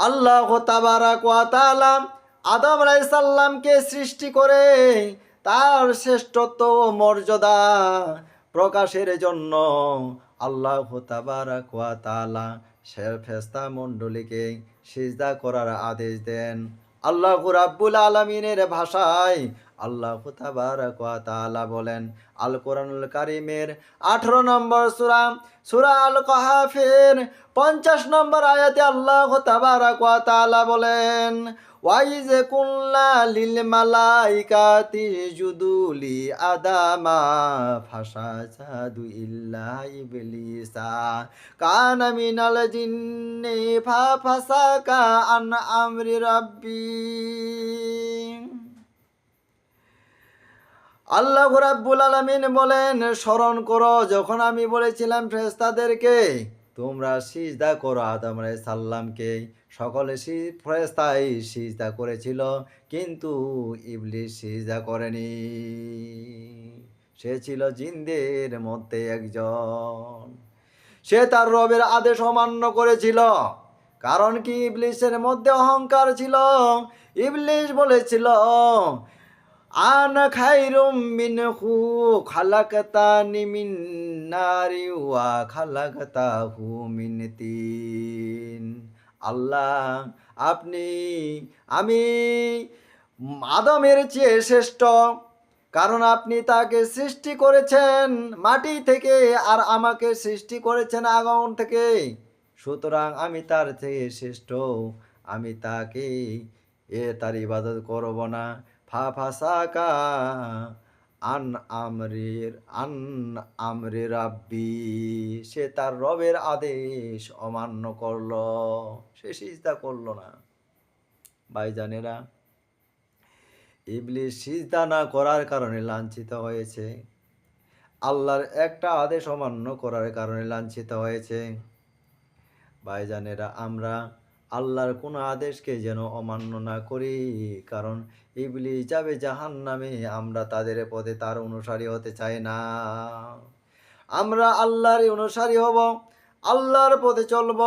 আল্লাহ তাবারাক ওয়া তাআলা আদম রাইসাল্লামকে সৃষ্টি করে তার শ্রেষ্ঠত্ব মর্যাদা প্রকাশের জন্য আল্লাহ তাবারাক ওয়া তাআলা ফেস্তা মণ্ডলীকে সিজদা করার আদেশ দেন। আল্লাহ রাব্বুল আলমিনের ভাষায় আল্লাহ বলেন আল কোরআনুল কারিমের আঠারো নম্বর সূরা সূরা আল কাহাফের পঞ্চাশ নম্বর আয়াতে আল্লাহ ওয়া বলেন, ওয়াইজ কুল্লা লিল মালাইকাতি জুদুলি আদামা ফাসাদু ইল্লা ইবলিসা, কানা মিনাল জিন্নি ফা ফাসাকা আন আমরি রাব্বি। আল্লাহ রাব্বুল আলামিন বলেন, স্মরণ করো, যখন আমি বলেছিলাম ফ্রেস্তাদেরকে তোমরা সিজদা করো আদম আলাইহিস সাল্লামকে সকলে ফ্রেস্তাই সিজদা করেছিল, কিন্তু ইবলিস সিজদা করেনি। সে ছিল জিন্দের মধ্যে একজন। সে তার রবের আদেশ অমান্য করেছিল, কারণ কি ইবলিসের মধ্যে অহংকার ছিল? ইবলিস বলেছিল আন খাইরুম মিনহু, খালাকতানি মিন নারি ওয়া মিন তিন। আল্লাহ, আপনি, আমি আদমের চেয়ে শ্রেষ্ঠ, কারণ আপনি তাকে সৃষ্টি করেছেন মাটি থেকে আর আমাকে সৃষ্টি করেছেন আগুন থেকে। সুতরাং আমি তার থেকে শ্রেষ্ঠ, আমি তাকে এ তার ইবাদত করব না। ফা ফাসাকা আন আমরির, আন আমরি রাব্বি। সে তার রবের আদেশ অমান্য করল। সে সিজদা করল না। ভাইজানেরা, ইবলিস সিজদা না করার কারণে লাঞ্ছিত হয়েছে। আল্লাহর একটা আদেশ অমান্য করার কারণে লাঞ্ছিত হয়েছে। ভাইজানেরা, আমরা আল্লাহর কোনো আদেশকে যেন অমান্য না করি, কারণ ইবলি যাবে জাহান নামে আমরা তাদের পথে তার অনুসারী হতে চাই না। আমরা আল্লাহরই অনুসারী হব, আল্লাহর পথে চলব।